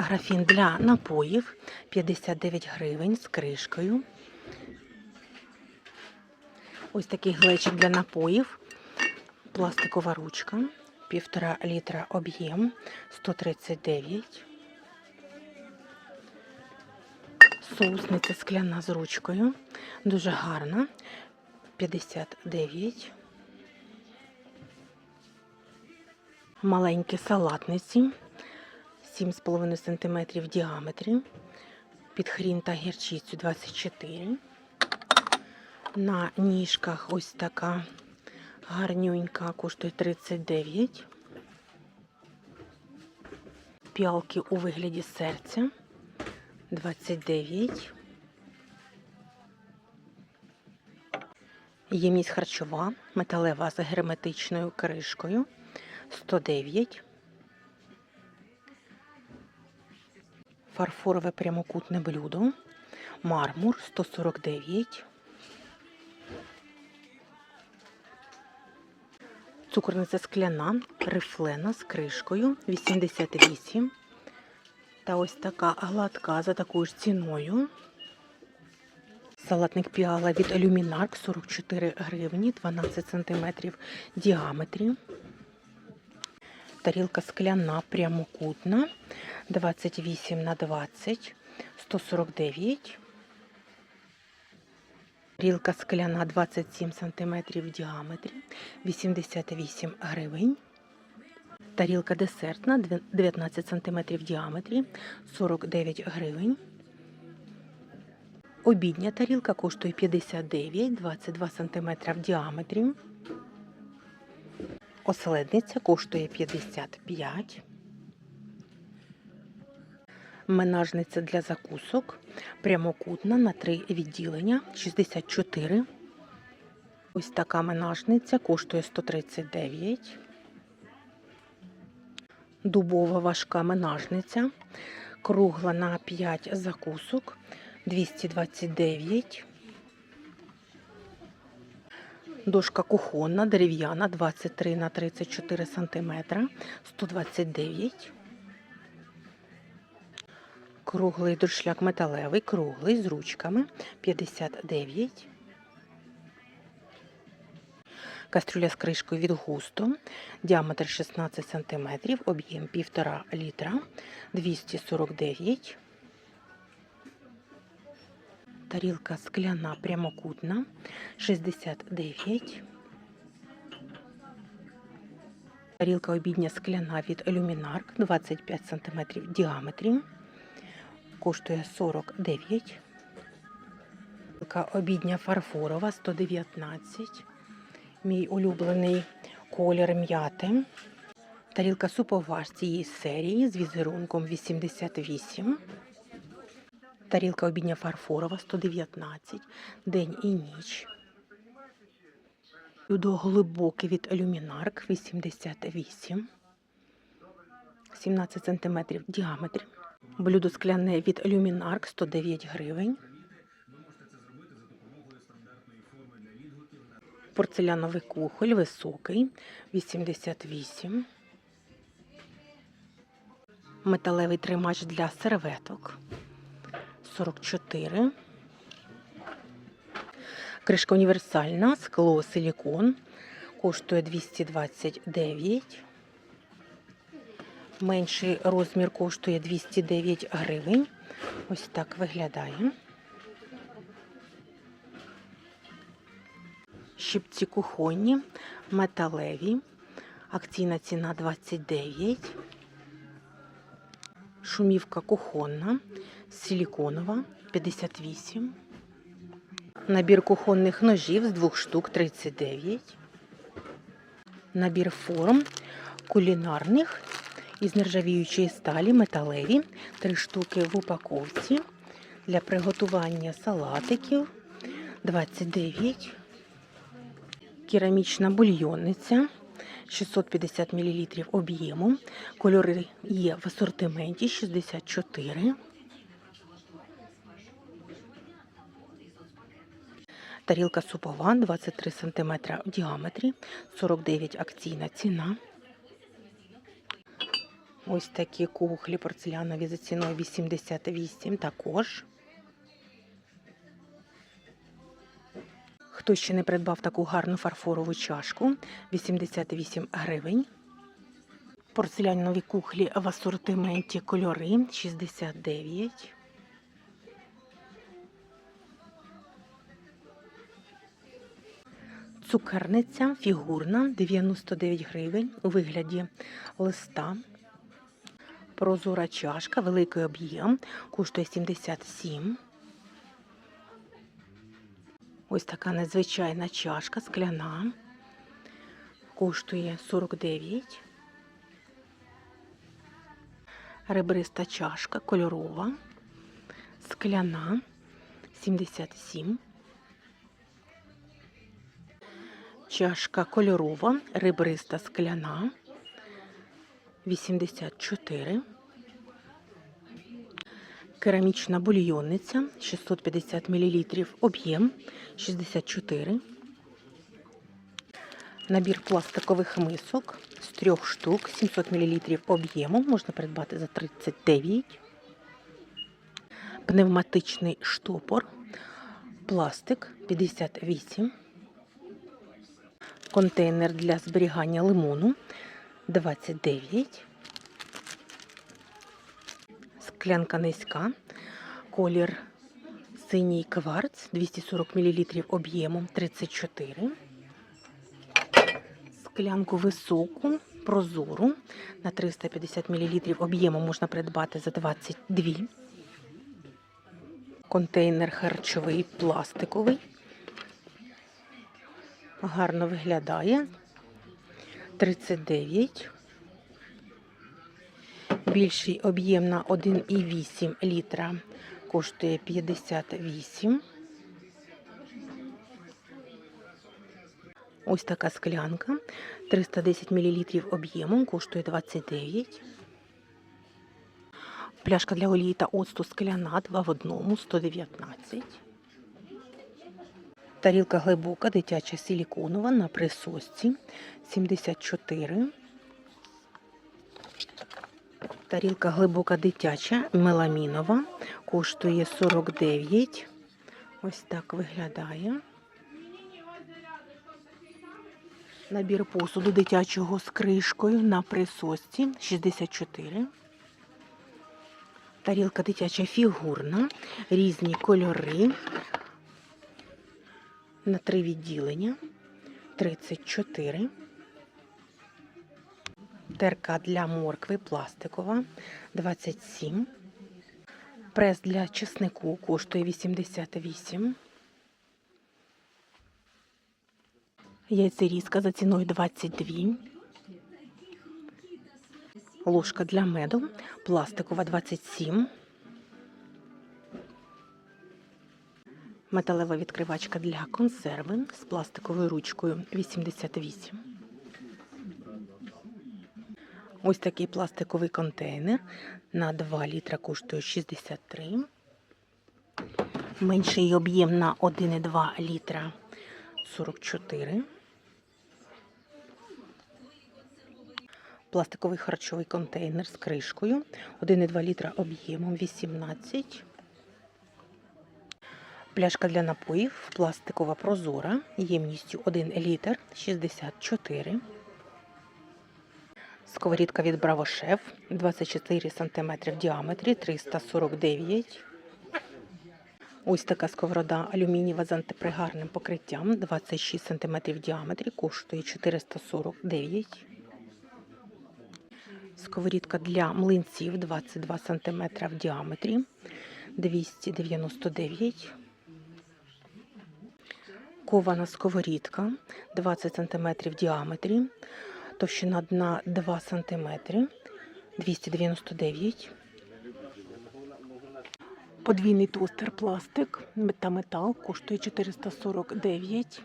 Графін для напоїв 59 гривень з кришкою. Ось такий глечик для напоїв. Пластикова ручка. Півтора літра об'єм 139. Соусниця скляна з ручкою. Дуже гарна. 59. Маленькі салатниці. 7,5 см в діаметрі. Під хрін та гірчицю 24. На ніжках ось така гарнюнька, коштує 39. Піалки у вигляді серця 29. Ємність харчова, металева з герметичною кришкою 109. Фарфорове прямокутне блюдо. Мармур 149. Цукорниця скляна, рифлена з кришкою 88. Та ось така гладка за такою ж ціною. Салатник піала від Люмінарк 44 гривні, 12 см діаметрі. Тарілка скляна прямокутна 28 на 20 149. Тарілка скляна 27 см в діаметрі 88 гривень. Тарілка десертна 19 см в діаметрі 49 гривень. Обідня тарілка коштує 59, 22 см в діаметрі. Оселедниця коштує 55. Менажниця для закусок прямокутна на три відділення 64. Ось така менажниця коштує 139. Дубова важка менажниця. Кругла на 5 закусок 229. Дошка кухонна, дерев'яна 23 на 34 см 129. Круглий дуршляк металевий, круглий з ручками 59. Кастрюля з кришкою від густо, діаметр 16 см, об'єм 1,5 літра 249. Тарілка скляна прямокутна 69. Тарілка обідня скляна від Люмінарк 25 см в діаметрі. Коштує 49. Тарілка обідня фарфорова 119. Мій улюблений колір м'яти. Тарілка супова з цієї серії з візерунком 88. Тарілка обідня фарфорова 119. День і ніч. Блюдо глибоке від Люмінарк 88. 17 см в діаметрі. Блюдо скляне від Люмінарк 109 гривень. Порцеляновий кухоль високий 88. Металевий тримач для серветок 44. Кришка універсальна, скло силікон. Коштує 229. Менший розмір коштує 209 гривень. Ось так виглядає. Щипці кухонні, металеві. Акційна ціна 29. Шумівка кухонна, силіконова 58. Набір кухонних ножів з двох штук 39. Набір форм кулінарних із нержавіючої сталі металеві. Три штуки в упаковці для приготування салатиків 29. Керамічна бульйонниця 650 мл об'єму. Кольори є в асортименті 64. Тарілка супова 23 см в діаметрі, 49 акційна ціна. Ось такі кухлі порцелянові за ціною 88 також. Хто ще не придбав таку гарну фарфорову чашку 88 гривень. Порцелянові кухлі в асортименті кольори 69. Цукерниця фігурна 99 гривень у вигляді листа. Прозора чашка, великий об'єм, коштує 77. Ось така незвичайна чашка скляна. Коштує 49. Ребриста чашка кольорова, скляна 77. Чашка кольорова, ребриста скляна 84. Керамічна бульйонниця 650 мл, об'єм 64. Набір пластикових мисок з трьох штук 700 мл об'єму можна придбати за 39. Пневматичний штопор, пластик 58. Контейнер для зберігання лимону 29. Склянка низька. Колір синій кварц 240 мл об'ємом 34. Склянку високу, прозору на 350 мл об'єму можна придбати за 22. Контейнер харчовий пластиковий. Гарно виглядає. 39. Більший об'єм на 1,8 літра коштує 58. Ось така склянка. 310 мл об'ємом коштує 29. Пляшка для олії та оцту скляна 2 в одному 119. Тарілка глибока, дитяча силіконова на присосці 74. Тарілка глибока дитяча, меламінова, коштує 49. Ось так виглядає. Набір посуду дитячого з кришкою на присосці 64. Тарілка дитяча фігурна, різні кольори. На три відділення 34. Терка для моркви пластикова 27. Прес для чеснику коштує 88. Яйцерізка за ціною 22. Ложка для меду пластикова 27. Металева відкривачка для консерви з пластиковою ручкою 88. Ось такий пластиковий контейнер на 2 літра коштує 63. Менший об'єм на 1,2 літра 44. Пластиковий харчовий контейнер з кришкою 1,2 літра об'ємом 18. Пляшка для напоїв пластикова прозора ємністю 1 літр 64. Сковорідка від Браво Шеф 24 см в діаметрі 349. Ось така сковорода алюмінієва з антипригарним покриттям 26 см в діаметрі, коштує 449. Сковорідка для млинців 22 см в діаметрі 299. Кована сковорідка 20 см в діаметрі, товщина дна 2 см 299. Подвійний тостер пластик та метал коштує 449.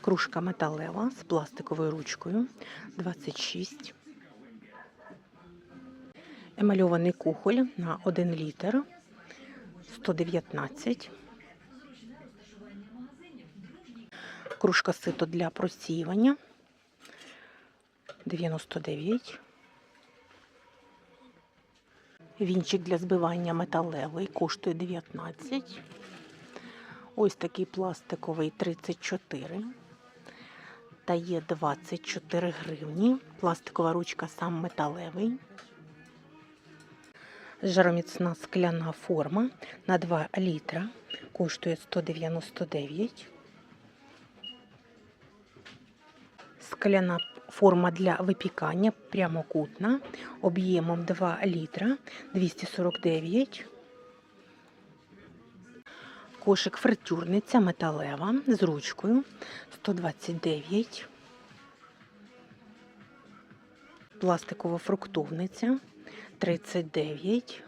Кружка металева з пластиковою ручкою 26. Емальований кухоль на 1 літр 119. Кружка сито для просіювання 99. Вінчик для збивання металевий коштує 19. Ось такий пластиковий 34. Та є 24 гривні. Пластикова ручка сам металевий. Жароміцна скляна форма на 2 літра коштує 199. Скляна форма для випікання прямокутна об'ємом 2 літра 249. Кошик фритюрниця металева з ручкою 129. Пластикова фруктовниця 39.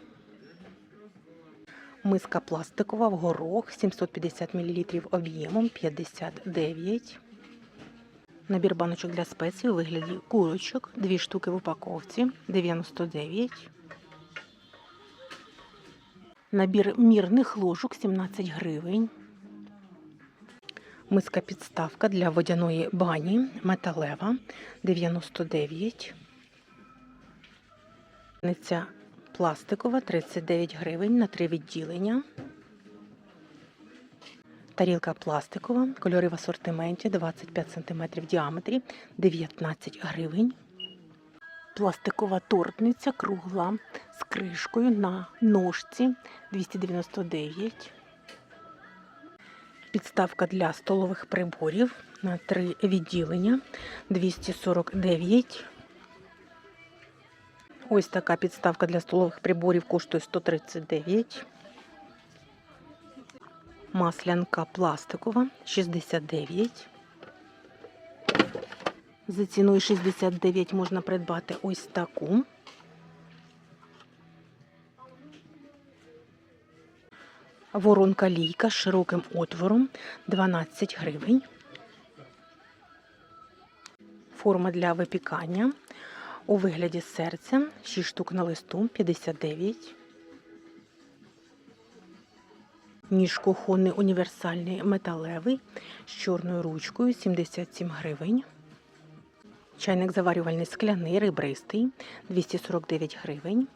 Миска пластикова в горох 750 мл об'ємом 59. Набір баночок для спецій у вигляді курочок, дві штуки в упаковці 99. Набір мірних ложок 17 гривень. Миска підставка для водяної бані металева 99. Ниця пластикова 39 гривень на три відділення. Тарілка пластикова, кольори в асортименті 25 см в діаметрі 19 гривень. Пластикова тортниця кругла з кришкою на ножці 299. Підставка для столових приборів на три відділення 249. Ось така підставка для столових приборів коштує 139. Маслянка пластикова 69. За ціною 69 можна придбати ось таку. Воронка лійка з широким отвором 12 гривень. Форма для випікання у вигляді серця 6 штук на листу 59. Ніж кухонний універсальний металевий з чорною ручкою 77 гривень. Чайник заварювальний скляний ребристий 249 гривень.